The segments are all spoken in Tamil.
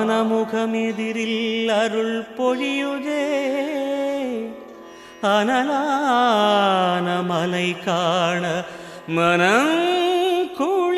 ഐന്ദാനമുഖമെതിരിൽ അരുൾ പൊഴിയുതേ അനലാന മലൈ കാണ മനം കുളി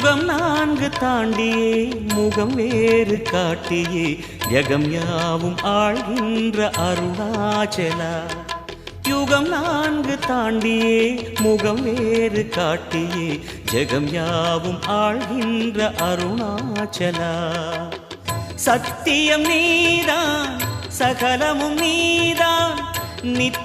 முகம் நான்கு தாண்டியே முகம் வேறு காட்டியே. ஜகம் யாவும் ஆழ்கின்ற அருணாச்சலா. யுகம் நான்கு தாண்டியே முகம் வேறு காட்டியே. ஜெகம் யாவும் ஆழ்கின்ற அருணாச்சலா. சத்தியம் நீதான் சகலமும் நீதான். நித்